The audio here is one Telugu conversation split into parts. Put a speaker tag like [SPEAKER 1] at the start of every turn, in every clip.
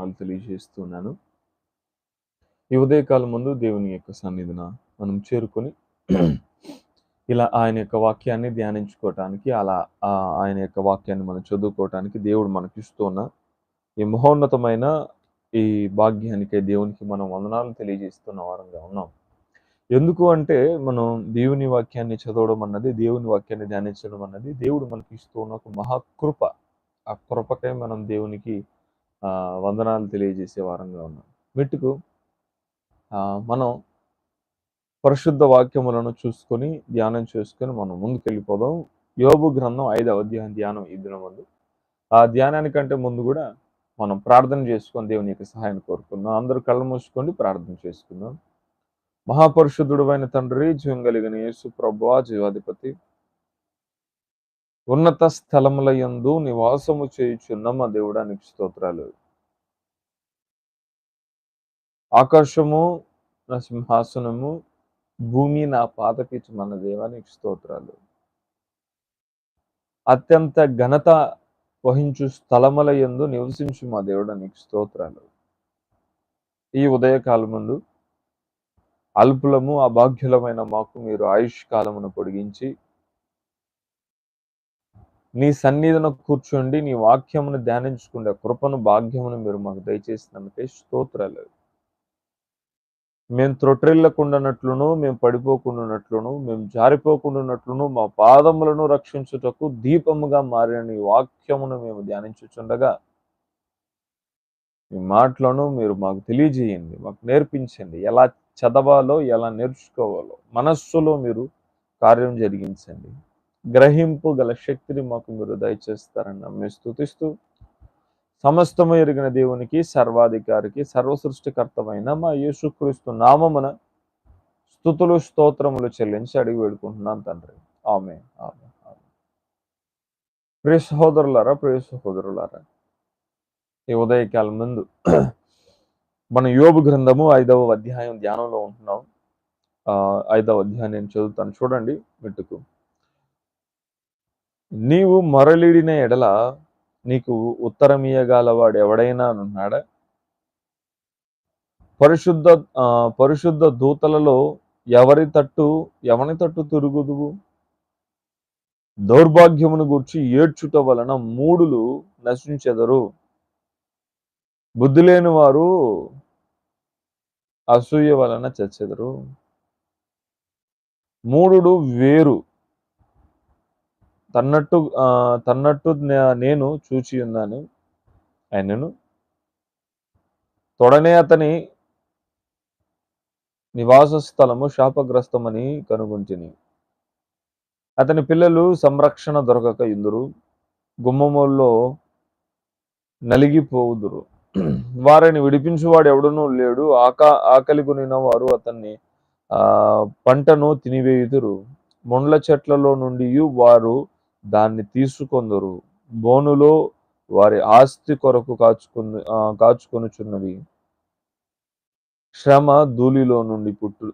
[SPEAKER 1] వందనాలు తెలియజేస్తున్నాను. ఈ ఉదయకాలం ముందు దేవుని యొక్క సన్నిధిన మనం చేరుకొని ఇలా ఆయన యొక్క వాక్యాన్ని ధ్యానించుకోవటానికి అలా ఆయన యొక్క వాక్యాన్ని మనం చదువుకోవటానికి దేవుడు మనకి ఇస్తున్న ఈ మహోన్నతమైన ఈ భాగ్యానికి దేవునికి మనం వందనాలు తెలియజేస్తున్న వారంగా ఉన్నాం. ఎందుకు అంటే మనం దేవుని వాక్యాన్ని చదవడం అన్నది దేవుని వాక్యాన్ని ధ్యానించడం అన్నది దేవుడు మనకి ఇస్తున్న ఒక మహాకృప ఆ కృపకై మనం దేవునికి వందనాలు తెలియజేసే వారంగా ఉన్నాం. మెట్టుకు ఆ, మనం పరిశుద్ధ వాక్యములను చూసుకొని ధ్యానం చేసుకొని మనం ముందుకెళ్ళిపోదాం. యోబు గ్రంథం ఐదవ అధ్యాయం ధ్యానం ఈ దినం ముందు. ఆ ధ్యానానికంటే ముందు కూడా మనం ప్రార్థన చేసుకొని దేవుని యొక్క సహాయం కోరుకుందాం. అందరూ కళ్ళు మూసుకొని ప్రార్థన చేసుకుందాం. మహాపరిశుద్ధుడు అయిన తండ్రి జీవం కలిగిన యేసు ప్రభా జీవాధిపతి ఉన్నత స్థలముల యందు నివాసము చేయుచున్న మా దేవుడానికి స్తోత్రాలు. ఆకాశము నా సింహాసనము భూమి నా పాదపీచు మన దేవానికి స్తోత్రాలు. అత్యంత ఘనత వహించు స్థలముల యందు నివసించు మా దేవుడానికి స్తోత్రాలు. ఈ ఉదయకాలం ముందు అల్పులము అభాగ్యులమైన మాకు మీరు ఆయుష్ కాలమును పొడిగించి నీ సన్నిధిన కూర్చోండి నీ వాక్యమును ధ్యానించుకుంటే కృపను భాగ్యమును మీరు మాకు దయచేసినందుకే స్తోత్రాలు. మేము త్రొట్రిల్లకుండానట్లును మేము పడిపోకుండానట్లును మేము జారిపోకుండానట్లును మా పాదములను రక్షించుటకు దీపముగా మారిన నీ వాక్యమును మేము ధ్యానించుచుండగా మీ మాటలను మీరు మాకు తెలియజేయండి మాకు నేర్పించండి. ఎలా చదవాలో ఎలా నేర్చుకోవాలో మనస్సులో మీరు కార్యం జరిగించండి. గ్రహింపు గల శక్తిని మాకు మీరు దయచేస్తారని నమ్మి స్థుతిస్తూ సమస్తము ఎరిగిన దేవునికి సర్వాధికారికి సర్వసృష్టికర్తమైన మా యేసుక్రీస్తు నామమున స్థుతులు స్తోత్రములు చెల్లించి అడిగి వేడుకుంటున్నాను తండ్రి. ఆమె ఆమె ప్రియ సహోదరులారా ప్రియ సహోదరులారా ఈ ఉదయకాలం ముందు మన యోబు గ్రంథము ఐదవ అధ్యాయం ధ్యానంలో ఉంటున్నాం. ఆ, ఐదవ అధ్యాయం నేను చదువుతాను. చూడండి మెట్టుకు. నీవు మరలిడిన ఎడల నీకు ఉత్తరమీయగలవాడు ఎవడైనా ఉన్నాడా? పరిశుద్ధ ఆ, పరిశుద్ధ దూతలలో ఎవరి తట్టు ఎవని తట్టు తిరుగుదువు? దౌర్భాగ్యమును గూర్చి ఏడ్చుట వలన మూడులు నశించెదరు. బుద్ధి లేని వారు అసూయ వలన చచ్చెదరు. మూడుడు వేరు. తన్నట్టు తన్నట్టు నేను చూచి ఉన్నాను. ఆయనను తొడనే అతని నివాస స్థలము శాపగ్రస్తమని కనుగొంటిని. అతని పిల్లలు సంరక్షణ దొరకక ఇందురు గుమ్మముల్లో నలిగిపోవుదురు వారిని విడిపించువాడు ఎవడునూ లేడు. ఆకా ఆకలి కొనిన వారు అతన్ని ఆ పంటను తినివేయుదురు. ముండ్ల చెట్లలో నుండి వారు దాన్ని తీసుకొందరు. బోనులో వారి ఆస్తి కొరకు కాచుకుని కాచుకొనుచున్నవి. శ్రమ ధూళిలో నుండి పుట్టు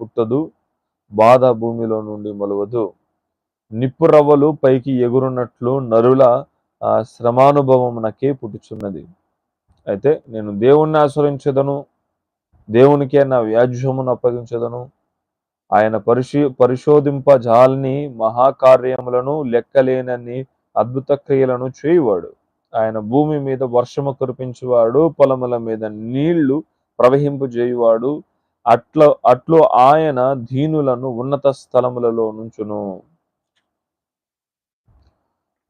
[SPEAKER 1] పుట్టదు. బాధ భూమిలో నుండి మొలవదు. నిప్పు రవ్వలు పైకి ఎగురున్నట్లు నరుల ఆ, నాకే పుట్టుచున్నది. అయితే నేను దేవుణ్ణి ఆశ్రయించదను. దేవునికే నా వ్యాజ్యమును అప్పగించదను. ఆయన పరిశీ పరిశోధింపజాలని మహాకార్యములను లెక్కలేనన్ని అద్భుత క్రియలను చేయువాడు. ఆయన భూమి మీద వర్షము కురిపించేవాడు పొలముల మీద నీళ్ళు ప్రవహింపజేయువాడు అట్ల అట్లు ఆయన దీనులను ఉన్నత స్థలములలో నుంచును.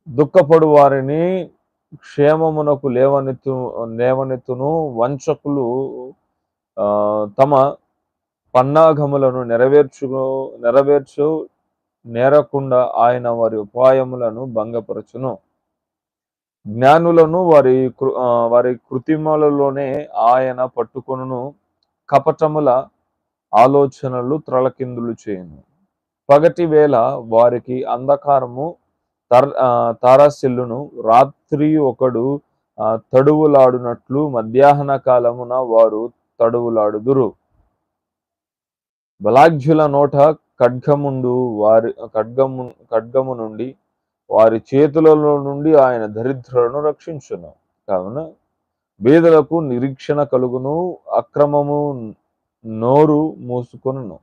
[SPEAKER 1] దుఃఖపడు వారిని క్షేమమునకు లేవనెత్తు లేవనెత్తును. వంచకులు ఆ, తమ పన్నాగములను నెరవేర్చు నెరవేర్చు నేరకుండా ఆయన వారి ఉపాయములను భంగపరచును. జ్ఞానులను వారి వారి కృత్రిమలలోనే ఆయన పట్టుకొనును. కపటముల ఆలోచనలు త్రలకిందులు చేయను. పగటి వేళ వారికి అంధకారము తర్ తారాశిల్లును. తారాసిల్లును రాత్రి ఒకడు తడువులాడునట్లు మధ్యాహ్న కాలమున వారు తడువులాడుదురు. బలాఢ్యుల నోట ఖడ్గముండు వారి ఖడ్గము ఖడ్గము నుండి వారి చేతులలో నుండి ఆయన దరిద్రులను రక్షించును. కావున బీదలకు నిరీక్షణ కలుగును అక్రమము నోరు మూసుకొనును.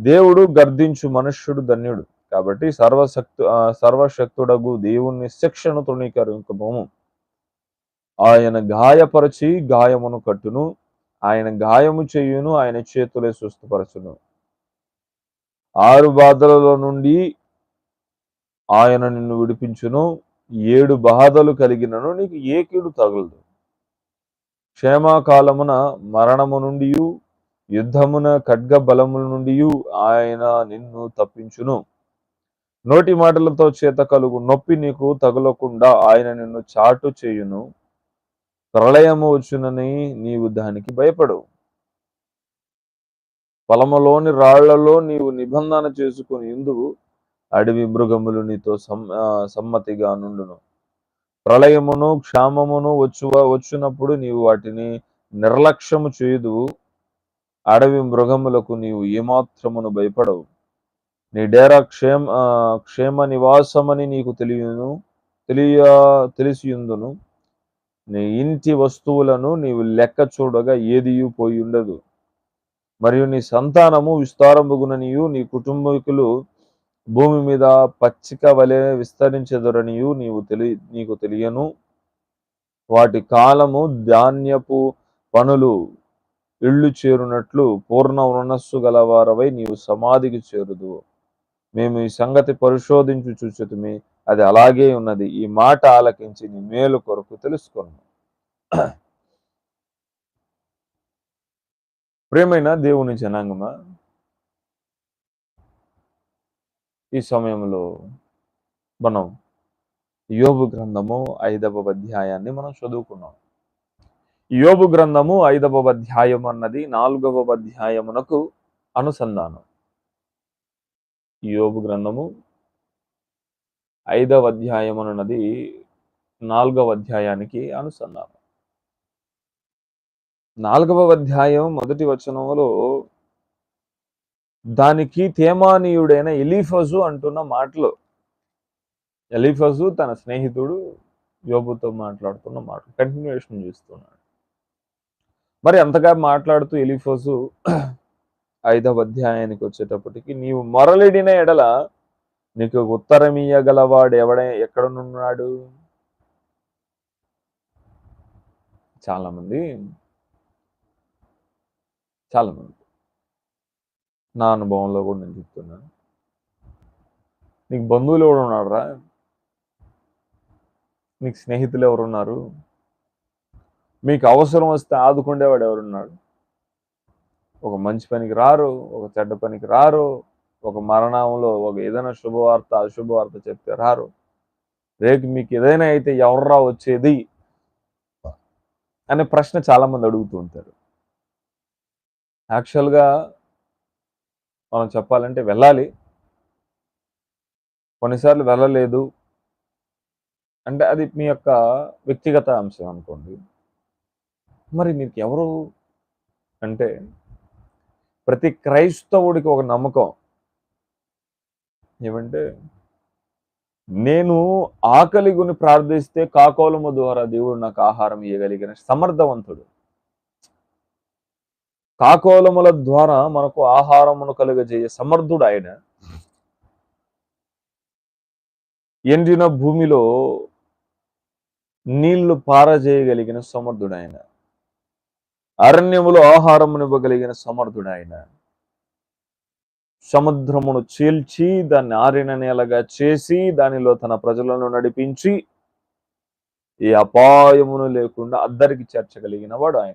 [SPEAKER 1] దేవుడు గర్దించు మనుష్యుడు ధన్యుడు. కాబట్టి సర్వశక్తు సర్వశక్తుడగు దేవుణ్ణి శిక్షను తృణీకరింకము. ఆయన గాయపరచి గాయమును కట్టును. ఆయన గాయము చేయును ఆయన చేతులే స్వస్థపరచును. ఆరు బాధలలో నుండి ఆయన నిన్ను విడిపించును ఏడు బాధలు కలిగినను నీకు ఏ కీడు తగలదు. క్షేమకాలమున మరణము నుండి యుద్ధమున ఖడ్గ బలముల నుండి ఆయన నిన్ను తప్పించును. నోటి మాటలతో చేత కలుగు నొప్పి నీకు తగలకుండా ఆయన నిన్ను చాటు చేయును. ప్రళయము వచ్చునని నీవు దానికి భయపడు పొలములోని రాళ్ళలో నీవు నిబంధన చేసుకుని ఎందుకు అడవి మృగములు నీతో సమ్ సమ్మతిగా నుండును? ప్రళయమును క్షామమును వచ్చు వచ్చినప్పుడు నీవు వాటిని నిర్లక్ష్యము చేయదు అడవి మృగములకు నీవు ఏమాత్రమును భయపడవు. నీ డేరా క్షేమ ఆ, క్షేమ నివాసమని నీకు తెలియను తెలియ తెలిసియుందును. నీ ఇంటి వస్తువులను నీవు లెక్క చూడగా ఏదియూ పోయి ఉండదు. మరియు నీ సంతానము విస్తారంబుగుననియు నీ కుటుంబీకులు భూమి మీద పచ్చిక వలె విస్తరించెదరనియు నీవు తెలి నీకు తెలియను. వాటి కాలము ధాన్యపు పనులు ఇళ్ళు చేరునట్లు పూర్ణ మనస్సు గలవారవై నీవు సమాధికి చేరుదు మేము ఈ సంగతి పరిశోధించి చూచుతుమి అది అలాగే ఉన్నది. ఈ మాట ఆలకించి నీ మేలు కొరకు తెలుసుకున్నాను ప్రేమైన దేవుని జనాంగమా ఈ సమయంలో మనం యోబు గ్రంథము ఐదవ అధ్యాయాన్ని మనం చదువుకున్నాం. యోబు గ్రంథము ఐదవ అధ్యాయం అన్నది నాలుగవ అధ్యాయమునకు అనుసంధానం. యోబు గ్రంథము ఐదవ అధ్యాయం అన్నది నాలుగవ అధ్యాయానికి అనుసంధానం. నాలుగవ అధ్యాయం మొదటి వచనంలో దానికి తేమానీయుడైన ఎలీఫజు అంటున్న మాటలు. ఎలీఫజు తన స్నేహితుడు యోబుతో మాట్లాడుతున్న మాటలు. కంటిన్యూషన్ చేస్తున్నాడు. మరి అంతగా మాట్లాడుతూ ఎలీఫజు ఐదవ అధ్యాయానికి వచ్చేటప్పటికి నీవు మొరలిడిన ఎడల నీకు ఉత్తరం ఇయ్యగలవాడు ఎవడ? ఎక్కడనున్నాడు? చాలామంది. చాలామంది. చాలా మంది నా అనుభవంలో కూడా నేను చెప్తున్నాను నీకు బంధువులు ఎవరు ఉన్నారా నీకు స్నేహితులు ఎవరున్నారు మీకు అవసరం వస్తే ఆదుకుండేవాడు ఎవరున్నాడు ఒక మంచి పనికి రారు ఒక చెడ్డ పనికి రారు ఒక మరణంలో ఒక ఏదైనా శుభవార్త అశుభవార్త చెప్తే రారు. రేపు మీకు ఏదైనా అయితే ఎవర్రా వచ్చేది? అనే ప్రశ్న చాలా మంది అడుగుతూ ఉంటారు. యాక్చువల్గా మనం చెప్పాలంటే వెళ్ళాలి. కొన్నిసార్లు వెళ్ళలేదు. అంటే అది మీ యొక్క వ్యక్తిగత అంశం అనుకోండి. మరి మీకు ఎవరు అంటే ప్రతి క్రైస్తవుడికి ఒక నమ్మకం. ఏమంటే నేను ఆకలి గుని ప్రార్థిస్తే కాకోలము ద్వారా దేవుడు నాకు ఆహారం ఇవ్వగలిగిన సమర్థవంతుడు. కాకోలముల ద్వారా మనకు ఆహారమును కలుగజేయ సమర్థుడు ఆయన. ఎండిన భూమిలో నీళ్ళు పారజేయగలిగిన సమర్థుడు ఆయన. అరణ్యములో ఆహారమునివ్వగలిగిన సమర్థుడు ఆయన. సముద్రమును చీల్చి దాన్ని ఆరిన నేలగా చేసి దానిలో తన ప్రజలను నడిపించి ఏ అపాయమును లేకుండా అద్దరికి చేర్చగలిగిన వాడు ఆయన.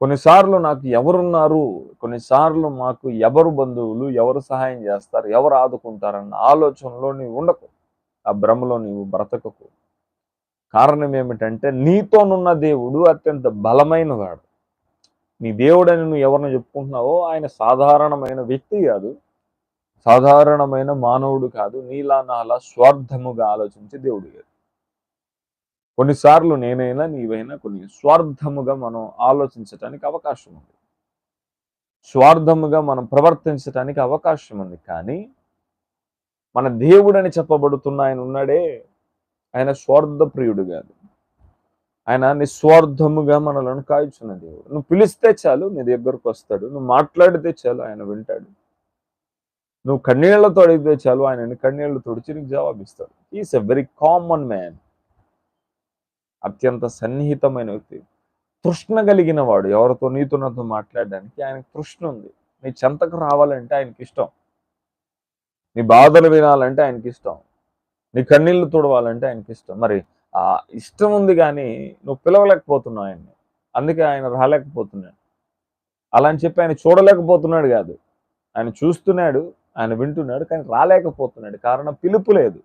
[SPEAKER 1] కొన్నిసార్లు నాకు ఎవరున్నారు? కొన్నిసార్లు మాకు ఎవరు బంధువులు ఎవరు సహాయం చేస్తారు ఎవరు ఆదుకుంటారన్న ఆలోచనలో నీవు ఉండకు. ఆ భ్రమలో నీవు బ్రతకకు. కారణం ఏమిటంటే నీతోనున్న దేవుడు అత్యంత బలమైన వాడు నీ దేవుడని నువ్వు ఎవరిని చెప్పుకుంటున్నావో ఆయన సాధారణమైన వ్యక్తి కాదు. సాధారణమైన మానవుడు కాదు. నీలా నాలా స్వార్థముగా ఆలోచించే దేవుడు కాదు. కొన్నిసార్లు నేనైనా నీవైనా కొన్ని స్వార్థముగా మనం ఆలోచించటానికి అవకాశం ఉంది. స్వార్థముగా మనం ప్రవర్తించటానికి అవకాశం ఉంది. కానీ మన దేవుడని చెప్పబడుతున్న ఆయన ఉన్నాడే. ఆయన స్వార్థ ప్రియుడు కాదు. ఆయన నిస్వార్థముగా మనలను కాల్చున్న దేవుడు. నువ్వు పిలిస్తే చాలు నీ దగ్గరకు వస్తాడు. నువ్వు మాట్లాడితే చాలు ఆయన వింటాడు. నువ్వు కన్నీళ్ళతో అడిగితే చాలు ఆయన కన్నీళ్ళు తుడిచి నీకు జవాబిస్తాడు is a very common man అత్యంత సన్నిహితమైన వ్యక్తి. తృష్ణ కలిగిన వాడు. ఎవరితో నీతో నాతో మాట్లాడడానికి ఆయనకు తృష్ణ ఉంది. నీ చెంతకు రావాలంటే ఆయనకి ఇష్టం. నీ బాధలు వినాలంటే ఆయనకి ఇష్టం. నీ కన్నీళ్ళు తుడవాలంటే ఆయనకి ఇష్టం. మరి ఇష్టం ఉంది కానీ నువ్వు పిలవలేకపోతున్నావు ఆయన్ని అందుకే ఆయన రాలేకపోతున్నాడు. అలా అని చెప్పి ఆయన చూడలేకపోతున్నాడు కాదు. ఆయన చూస్తున్నాడు ఆయన వింటున్నాడు కానీ రాలేకపోతున్నాడు. కారణం పిలుపు లేదు.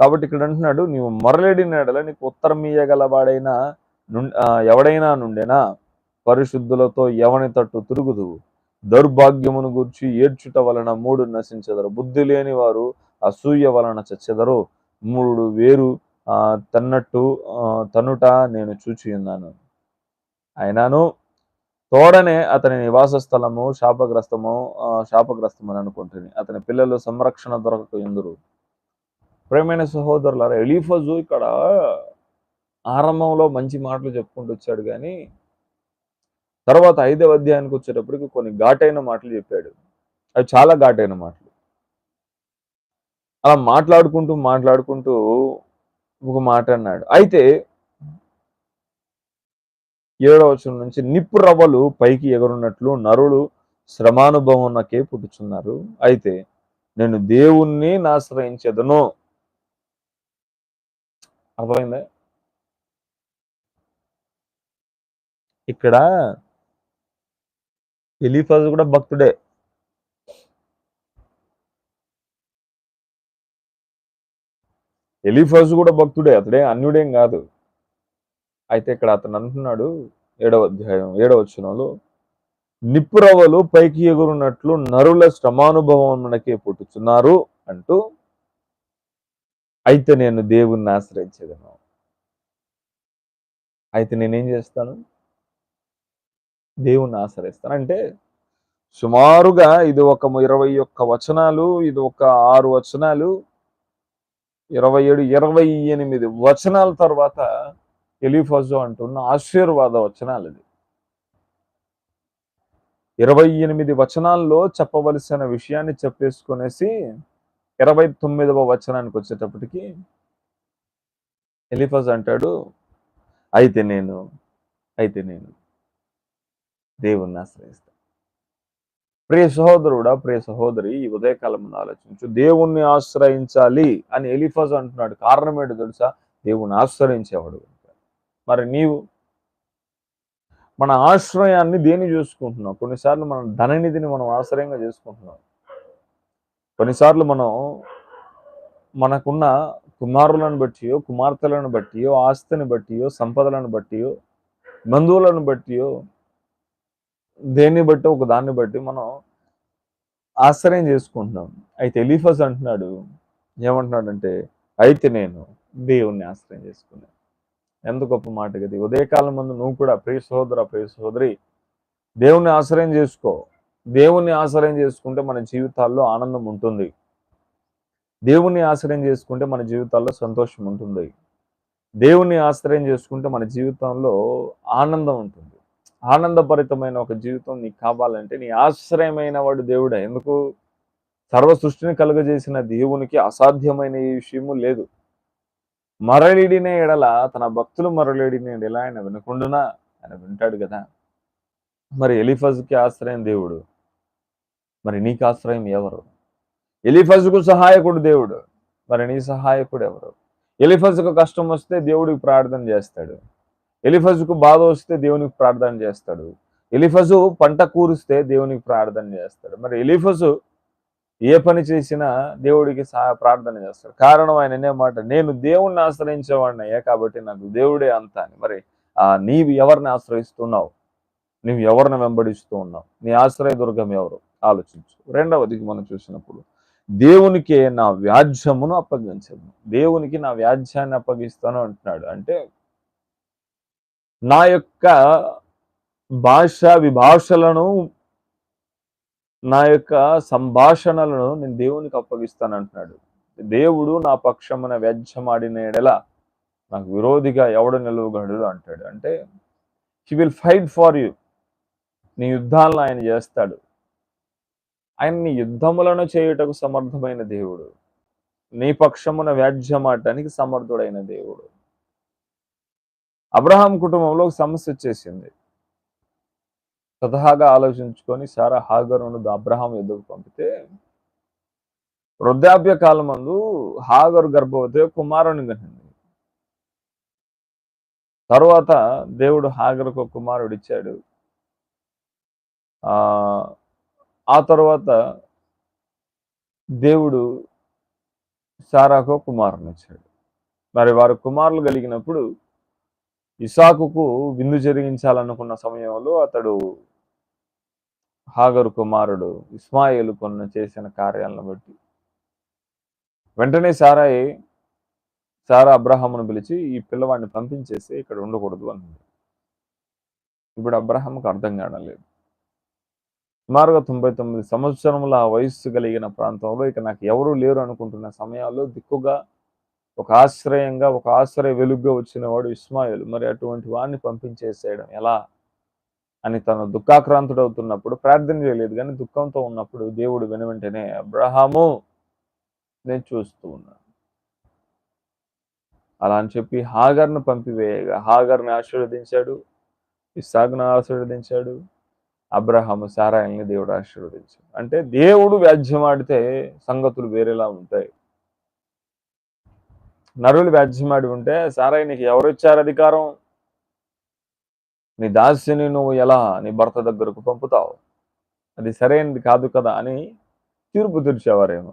[SPEAKER 1] కాబట్టి ఇక్కడ అంటున్నాడు నీవు మొరలేడినాడల నీకు ఉత్తరం ఇయ్యగలవాడైనా ఎవడైనా నుండేనా? పరిశుద్ధులతో ఎవని తట్టు తిరుగుదువు? దౌర్భాగ్యమును గురించి ఏడ్చుట వలన మూడు నశించెదరు. బుద్ధి లేని వారు అసూయ వలన చచ్చెదరు. మూడు వేరు తన్నట్టు తనుట నేను చూచి ఉన్నాను. అయినాను తోడనే అతని నివాస స్థలము శాపగ్రస్తము శాపగ్రస్తము అని అనుకుంటుంది అతని పిల్లలు సంరక్షణ దొరకక ఎందురు? ప్రేమైన సహోదరులారా ఎలీఫజు ఇక్కడ ఆరంభంలో మంచి మాటలు చెప్పుకుంటూ వచ్చాడు కానీ తర్వాత ఐదవ అధ్యాయానికి వచ్చేటప్పటికి కొన్ని ఘాటైన మాటలు చెప్పాడు. అవి చాలా ఘాటైన మాటలు. అలా మాట్లాడుకుంటూ మాట్లాడుకుంటూ ఒక మాట అన్నాడు. అయితే ఏడవచనం నుంచి నిప్పు రవ్వలు పైకి ఎగురున్నట్లు నరులు శ్రమానుభవం నాకే పుట్టుచున్నారు. అయితే నేను దేవుణ్ణి నాశ్రయించదను. అర్థమైందా? ఇక్కడ ఎలీఫాజ్ కూడా భక్తుడే. ఎలీఫాజ్ కూడా భక్తుడే అతడే అన్యుడేం కాదు. అయితే ఇక్కడ అతను అంటున్నాడు ఏడవ అధ్యాయం ఏడవ వచ్చినలో నిప్పురవలు పైకి ఎగురున్నట్లు నరుల శ్రమానుభవం మనకే పుట్టుచున్నారు అంటూ అయితే నేను దేవుణ్ణి ఆశ్రయించేదను. అయితే నేనేం చేస్తాను? దేవుణ్ణి ఆశ్రయిస్తాను. అంటే సుమారుగా ఇది ఒక ఇరవై ఒక్క వచనాలు ఇది ఒక ఆరు వచనాలు ఇరవై ఏడు ఇరవై ఎనిమిది వచనాల తర్వాత ఎలిఫజో అంటున్న ఆశీర్వాద వచనాలు ఇది ఇరవై ఎనిమిది వచనాల్లో చెప్పవలసిన విషయాన్ని చెప్పేసుకునేసి ఇరవై తొమ్మిదవ వచనానికి వచ్చేటప్పటికి ఎలిఫజ్ అంటాడు అయితే నేను అయితే నేను దేవుణ్ణి ఆశ్రయిస్తాను ప్రియ సహోదరుడా ప్రియ సహోదరి ఈ ఉదయకాలం ఆలోచించు దేవుణ్ణి ఆశ్రయించాలి అని ఎలిఫాజ్ అంటున్నాడు. కారణం ఏంటో తెలుసా? దేవుణ్ణి ఆశ్రయించేవాడు మరి నీవు మన ఆశ్రయాన్ని దేని చూసుకుంటున్నాం కొన్నిసార్లు మనం ధననిధిని మనం ఆశ్రయంగా చేసుకుంటున్నాం. కొన్నిసార్లు మనం మనకున్న కుమారులను బట్టియో కుమార్తెలను బట్టియో ఆస్తిని బట్టియో సంపదలను బట్టియో బంధువులను బట్టియో దేన్ని బట్టి? ఒక దాన్ని బట్టి మనం ఆశ్రయం చేసుకుంటున్నాం. అయితే ఎలిఫస్ అంటున్నాడు ఏమంటున్నాడంటే అయితే నేను దేవుణ్ణి ఆశ్రయం చేసుకున్నాను ఎంత గొప్ప మాట కదా ఉదయకాలం ముందు నువ్వు కూడా ప్రియ సహోదర ప్రియ సహోదరి దేవుణ్ణి ఆశ్రయం చేసుకో. దేవుణ్ణి ఆశ్రయం చేసుకుంటే మన జీవితాల్లో ఆనందం ఉంటుంది. దేవుణ్ణి ఆశ్రయం చేసుకుంటే మన జీవితాల్లో సంతోషం ఉంటుంది. దేవుణ్ణి ఆశ్రయం చేసుకుంటే మన జీవితంలో ఆనందం ఉంటుంది. ఆనందభరితమైన ఒక జీవితం నీకు కావాలంటే నీ ఆశ్రయమైన వాడు దేవుడే. ఎందుకు? సర్వ సృష్టిని కలుగజేసిన దేవునికి అసాధ్యమైన ఈ విషయము లేదు. మరలిడిన ఎడల తన భక్తులు మరలిడిన ఎడల ఆయన వినకుండునా? ఆయన వింటాడు కదా. మరి ఎలిఫజ్కి ఆశ్రయం దేవుడు. మరి నీకు ఆశ్రయం ఎవరు? ఎలిఫజ్కు సహాయకుడు దేవుడు. మరి నీ సహాయకుడు ఎవరు? ఎలిఫజ్కు కష్టం వస్తే దేవుడికి ప్రార్థన చేస్తాడు. ఎలిఫజుకు బాధ వస్తే దేవునికి ప్రార్థన చేస్తాడు. ఎలిఫజు పంట కూరిస్తే దేవునికి ప్రార్థన చేస్తాడు. మరి ఎలిఫజు ఏ పని చేసినా దేవుడికి సహా ప్రార్థన చేస్తాడు. కారణం ఆయన మాట నేను దేవుణ్ణి ఆశ్రయించేవాడినయ్యా కాబట్టి నాకు దేవుడే అంత అని. మరి ఆ నీవు ఎవరిని ఆశ్రయిస్తున్నావు? నీవు ఎవరిని వెంబడిస్తూ ఉన్నావు? నీ ఆశ్రయ దుర్గం ఎవరు? ఆలోచించు. రెండవదికి మనం చూసినప్పుడు దేవునికి నా వ్యాజ్యమును అప్పగించను. దేవునికి నా వ్యాజ్యాన్ని అప్పగిస్తాను అంటున్నాడు. అంటే నా యొక్క భాష విభాషలను నా యొక్క సంభాషణలను నేను దేవునికి అప్పగిస్తాను అంటున్నాడు దేవుడు నా పక్షమున వ్యాజ్యమాడిన నాకు విరోధిగా ఎవడు నిలవగడు అంటాడు. అంటే he will fight for you నీ యుద్ధాలను ఆయన చేస్తాడు. ఆయన నీ యుద్ధములను చేయుటకు సమర్థమైన దేవుడు. నీ పక్షమున వ్యాజ్యమాటానికి సమర్థుడైన దేవుడు. అబ్రహాం కుటుంబంలో ఒక సమస్య వచ్చేసింది. స్వతహాగా ఆలోచించుకొని సారా హాగరును అబ్రహాం ఎదురు పంపితే వృద్ధాప్య కాలం మందు హాగరు గర్భవతి కుమారుని కనింది తరువాత దేవుడు హాగరుకు కుమారుడు ఇచ్చాడు. ఆ ఆ తర్వాత దేవుడు సారాకు కుమారుని ఇచ్చాడు. మరి వారు కుమారులు కలిగినప్పుడు ఇసాకుకు విందు జరిగించాలనుకున్న సమయంలో అతడు హాగరు కుమారుడు ఇస్మాయిల్ కొన్న చేసిన కార్యాలను బట్టి వెంటనే సారాయి సారా అబ్రహామును పిలిచి ఈ పిల్లవాడిని పంపించేసి ఇక్కడ ఉండకూడదు అన్నది ఇప్పుడు అబ్రహాంకు అర్థం కావడం సుమారుగా తొంభై తొమ్మిది సంవత్సరముల వయస్సు కలిగిన ప్రాంతంలో ఇక నాకు ఎవరూ లేరు అనుకుంటున్న సమయాల్లో దిక్కుగా ఒక ఆశ్రయంగా ఒక ఆశ్రయ వెలుగుగా వచ్చిన వాడు ఇస్మాయిల్. మరి అటువంటి వాడిని పంపించేసేయడం ఎలా? అని తను దుఃఖాక్రాంతుడవుతున్నప్పుడు ప్రార్థన చేయలేదు. కానీ దుఃఖంతో ఉన్నప్పుడు దేవుడు విన వెంటనే అబ్రహాము నేను చూస్తూ ఉన్నాను. అలా అని చెప్పి హాగర్ను పంపివేయగా హాగర్ని ఆశీర్వదించాడు ఇస్సాగ్ను ఆశీర్వదించాడు అబ్రహాము సారాయల్ని దేవుడు ఆశీర్వదించాడు. అంటే దేవుడు వ్యాజ్యం ఆడితే సంగతులు వేరేలా ఉంటాయి. నరులు వ్యాజ్యమాడి ఉంటే సారాయి నీకు ఎవరు ఇచ్చారు అధికారం? నీ దాస్యని నువ్వు ఎలా నీ భర్త దగ్గరకు పంపుతావు? అది సరైనది కాదు కదా అని తీర్పు తీర్చేవారేమో.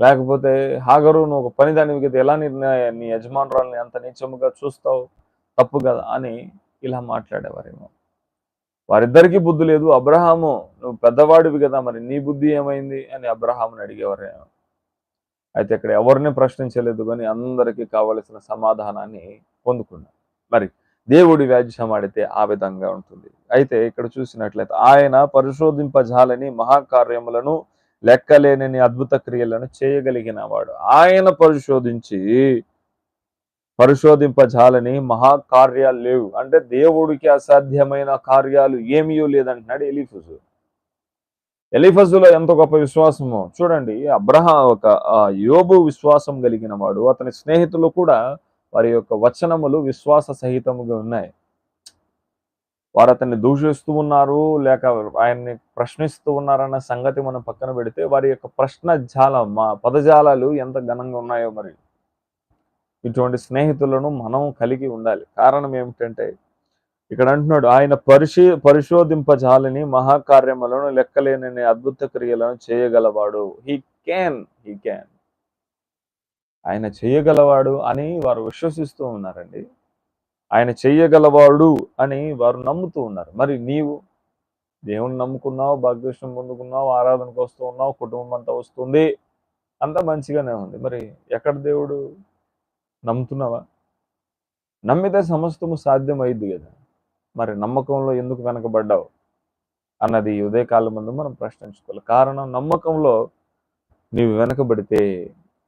[SPEAKER 1] లేకపోతే హాగరు నువ్వు ఒక పని కదా ఎలా నీ నీ యజమానురాల్ని అంత నీచముగా చూస్తావు? తప్పు కదా అని ఇలా మాట్లాడేవారేమో. వారిద్దరికీ బుద్ధి లేదు అబ్రహాము నువ్వు పెద్దవాడివి కదా మరి నీ బుద్ధి ఏమైంది? అని అబ్రహాముని అడిగేవారేమో. అయితే ఇక్కడ ఎవరిని ప్రశ్నించలేదు కానీ అందరికీ కావలసిన సమాధానాన్ని పొందుకున్నాడు. మరి దేవుడి వ్యాజ్యం ఆడితే ఆ విధంగా ఉంటుంది. అయితే ఇక్కడ చూసినట్లయితే ఆయన పరిశోధింపజాలని మహాకార్యములను లెక్కలేనని అద్భుత క్రియలను చేయగలిగిన వాడు. ఆయన పరిశోధించి పరిశోధింపజాలని మహాకార్యాలు లేవు. అంటే దేవుడికి అసాధ్యమైన కార్యాలు ఏమీ లేదంటున్నాడు ఎలిఫుజు. ఎలిఫజులో ఎంత గొప్ప విశ్వాసమో చూడండి అబ్రహా ఒక యోబు విశ్వాసం కలిగిన వాడు అతని స్నేహితులు కూడా వారి యొక్క వచనములు విశ్వాస సహితముగా ఉన్నాయి. వారు అతన్ని దూషిస్తూ ఉన్నారు లేక ఆయన్ని ప్రశ్నిస్తూ ఉన్నారన్న సంగతి మనం పక్కన పెడితే వారి యొక్క ప్రశ్న జాలం మా పదజాలాలు ఎంత ఘనంగా ఉన్నాయో మరి. ఇటువంటి స్నేహితులను మనం కలిగి ఉండాలి. కారణం ఏమిటంటే ఇక్కడ అంటున్నాడు ఆయన పరిశీ పరిశోధింపజాలని మహాకార్యములను లెక్కలేనని అద్భుత క్రియలను చేయగలవాడు. హీ క్యాన్ హీ క్యాన్ ఆయన చేయగలవాడు అని వారు విశ్వసిస్తూ ఉన్నారండి. ఆయన చేయగలవాడు అని వారు నమ్ముతూ ఉన్నారు. మరి నీవు దేవుని నమ్ముకున్నావు భాగ్యకృష్ణం పొందుకున్నావు ఆరాధనకు వస్తూ ఉన్నావు కుటుంబం అంతా వస్తుంది. అంతా మంచిగానే ఉంది. మరి ఎక్కడ దేవుడు నమ్ముతున్నావా? నమ్మితే సమస్తము సాధ్యమైద్ది కదా. మరి నమ్మకంలో ఎందుకు వెనకబడ్డావు అన్నది ఉదయకాలం ముందు మనం ప్రశ్నించుకోవాలి. కారణం నమ్మకంలో నీవు వెనకబడితే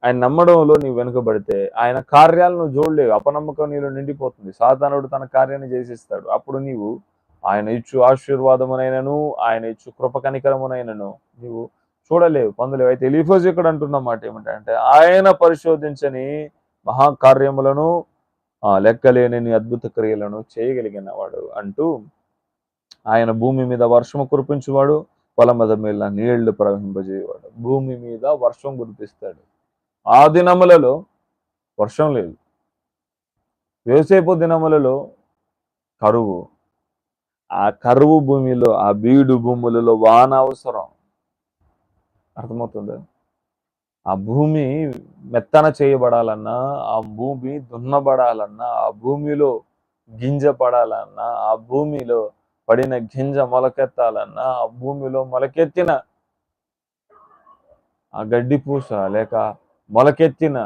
[SPEAKER 1] ఆయన నమ్మడంలో నీవు వెనుకబడితే ఆయన కార్యాలను చూడలేవు. అపనమ్మకం నీలో నిండిపోతుంది. సాధారణుడు తన కార్యాన్ని చేసిస్తాడు. అప్పుడు నీవు ఆయన ఇచ్చు ఆశీర్వాదమునైనను ఆయన ఇచ్చు కృపకనికరమునైనను నీవు చూడలేవు పొందలేవు. అయితే ఎలిఫోజ్ ఇక్కడ అంటున్న మాట ఏమిటంటే ఆయన పరిశోధించని మహాకార్యములను లెక్కలేని అద్భుత క్రియలను చేయగలిగిన వాడు అంటూ ఆయన భూమి మీద వర్షము కురిపించేవాడు పొలం మీద నీళ్ళు ప్రవహింపజేయవాడు. భూమి మీద వర్షం కురిపిస్తాడు. ఆ దినములలో వర్షం లేదు. వ్యవసాయపు దినములలో కరువు. ఆ కరువు భూమిలో ఆ బీడు భూములలో వాన అవసరం. అర్థమవుతుంది? ఆ భూమి మెత్తన చేయబడాలన్నా ఆ భూమి దున్నబడాలన్నా ఆ భూమిలో గింజ పడాలన్నా ఆ భూమిలో పడిన గింజ మొలకెత్తాలన్నా ఆ భూమిలో మొలకెత్తిన ఆ గడ్డి పూస లేక మొలకెత్తిన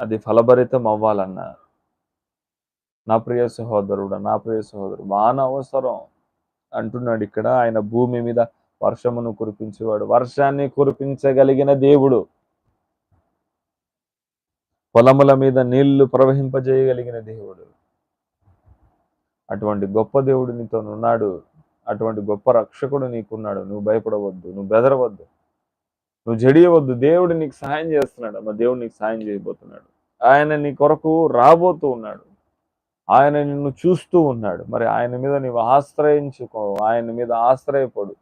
[SPEAKER 1] అది ఫలభరితం అవ్వాలన్నా నా ప్రియ సహోదరుడు నా ప్రియ సహోదరుడు వాన అవసరం అంటున్నాడు ఇక్కడ. ఆయన భూమి మీద వర్షమును కురిపించేవాడు. వర్షాన్ని కురిపించగలిగిన దేవుడు పొలముల మీద నీళ్ళు ప్రవహింపజేయగలిగిన దేవుడు. అటువంటి గొప్ప దేవుడు నీతో ఉన్నాడు అటువంటి గొప్ప రక్షకుడు నీకున్నాడు. నువ్వు భయపడవద్దు నువ్వు బెదరవద్దు నువ్వు జడియవద్దు. దేవుడు నీకు సహాయం చేస్తున్నాడు మా దేవుడు నీకు సహాయం చేయబోతున్నాడు. ఆయన నీ కొరకు రాబోతూ ఉన్నాడు. ఆయన నిన్ను చూస్తూ ఉన్నాడు. మరి ఆయన మీద నీవు ఆశ్రయించుకో. ఆయన మీద ఆశ్రయపడు.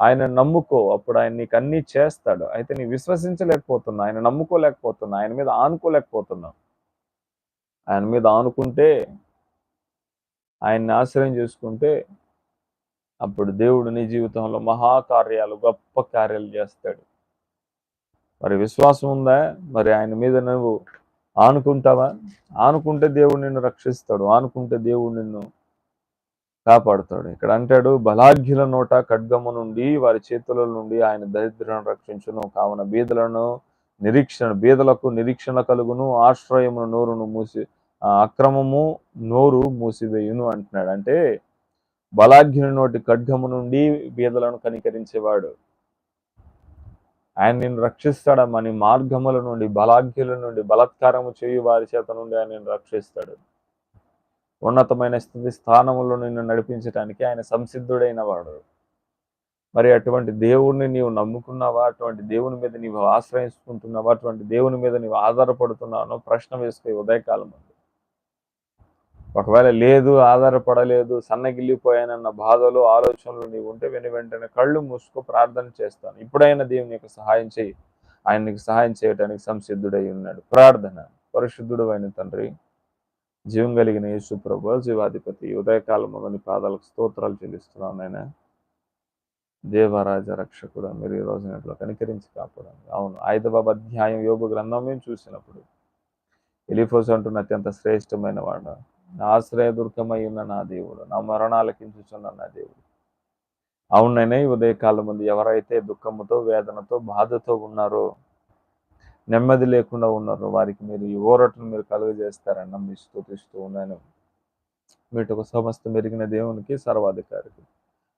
[SPEAKER 1] ఆయన నమ్ముకో అప్పుడు ఆయన నీకు అన్నీ చేస్తాడు. అయితే నీ విశ్వసించలేకపోతున్నా ఆయన నమ్ముకోలేకపోతున్నా ఆయన మీద ఆనుకోలేకపోతున్నావు. ఆయన మీద ఆనుకుంటే ఆయన్ని ఆశ్రయం చేసుకుంటే అప్పుడు దేవుడు నీ జీవితంలో మహాకార్యాలు గొప్ప కార్యాలు చేస్తాడు. మరి విశ్వాసం ఉందా? మరి ఆయన మీద నువ్వు ఆనుకుంటావా? ఆనుకుంటే దేవుడు నిన్ను రక్షిస్తాడు. ఆనుకుంటే దేవుడు నిన్ను కాపాడుతాడు. ఇక్కడ అంటాడు బలాఢ్యుల నోట ఖడ్గము నుండి వారి చేతుల నుండి ఆయన దరిద్రను రక్షించును. కావున బీదలను నిరీక్షణ బీదలకు నిరీక్షణ కలుగును. ఆశ్రయమును నోరును మూసి అక్రమము నోరు మూసివేయును అంటున్నాడు. అంటే బలాఢ్యుని నోటి ఖడ్గము నుండి బీదలను కనికరించేవాడు. ఆయన నేను రక్షిస్తాడమ్మా. నీ మార్గముల నుండి బలాఢ్యుల నుండి బలాత్కారము చేయు వారి చేత నుండి ఆయన నేను రక్షిస్తాడు. ఉన్నతమైన స్థితి స్థానములో నిన్ను నడిపించడానికి ఆయన సంసిద్ధుడైన వాడు మరి అటువంటి దేవుణ్ణి నీవు నమ్ముకున్నావా? అటువంటి దేవుని మీద నీవు ఆశ్రయించుకుంటున్నావా? అటువంటి దేవుని మీద నీవు ఆధారపడుతున్నావో? ప్రశ్న వేసుకుని ఉదయకాలం ఉంది. ఒకవేళ లేదు ఆధారపడలేదు సన్నగిల్లిపోయానన్న బాధలు ఆలోచనలు నీవు ఉంటే వెను వెంటనే కళ్ళు మూసుకో ప్రార్థన చేస్తాను. ఇప్పుడైనా దేవుని యొక్క సహాయం చేయి. ఆయన నీకు సహాయం చేయడానికి సంసిద్ధుడై ఉన్నాడు. ప్రార్థన. పరిశుద్ధుడు అయిన తండ్రి జీవం కలిగిన యేసు ప్రభు జీవాధిపతి ఉదయకాలం నీ పాదాలకు స్తోత్రాలు చెల్లిస్తున్నాను నాయన. దేవరాజ రక్షకుడు మీరు ఈ రోజు ఇట్లా కనికరించి కాపాడండి. అవును ఐదవ అధ్యాయం యోగ గ్రంథం మేము చూసినప్పుడు ఎలిఫోస్ అంటున్న అత్యంత శ్రేష్టమైన వాడు నా ఆశ్రయదుర్గమై ఉన్న నా దేవుడు నా మరణాలకించుచున్న నా దేవుడు. అవునైనా ఉదయకాలం ముందు ఎవరైతే దుఃఖముతో వేదనతో బాధతో ఉన్నారో నెమ్మది లేకుండా ఉన్నారు. వారికి మీరు ఈ ఓరటను మీరు కలుగజేస్తారన్న మీ స్థుతిస్తూ ఉన్నాను వీటికి సమస్త మెరిగిన దేవునికి సర్వాధికారికి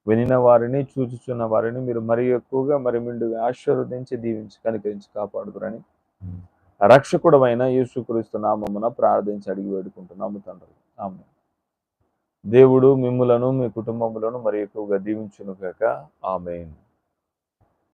[SPEAKER 1] వినిన వారిని చూచుచున్న వారిని మీరు మరి ఎక్కువగా మరి మిండుగా ఆశీర్వదించి దీవించి కనికరించి కాపాడుదురని రక్షకుడమైన యేసుక్రీస్తు నామమున ప్రార్థించి అడిగి వేడుకుంటున్నాము తండ్రి. ఆమె దేవుడు మిమ్ములను మీ కుటుంబములను మరి ఎక్కువగా దీవించును కాక ఆమెను.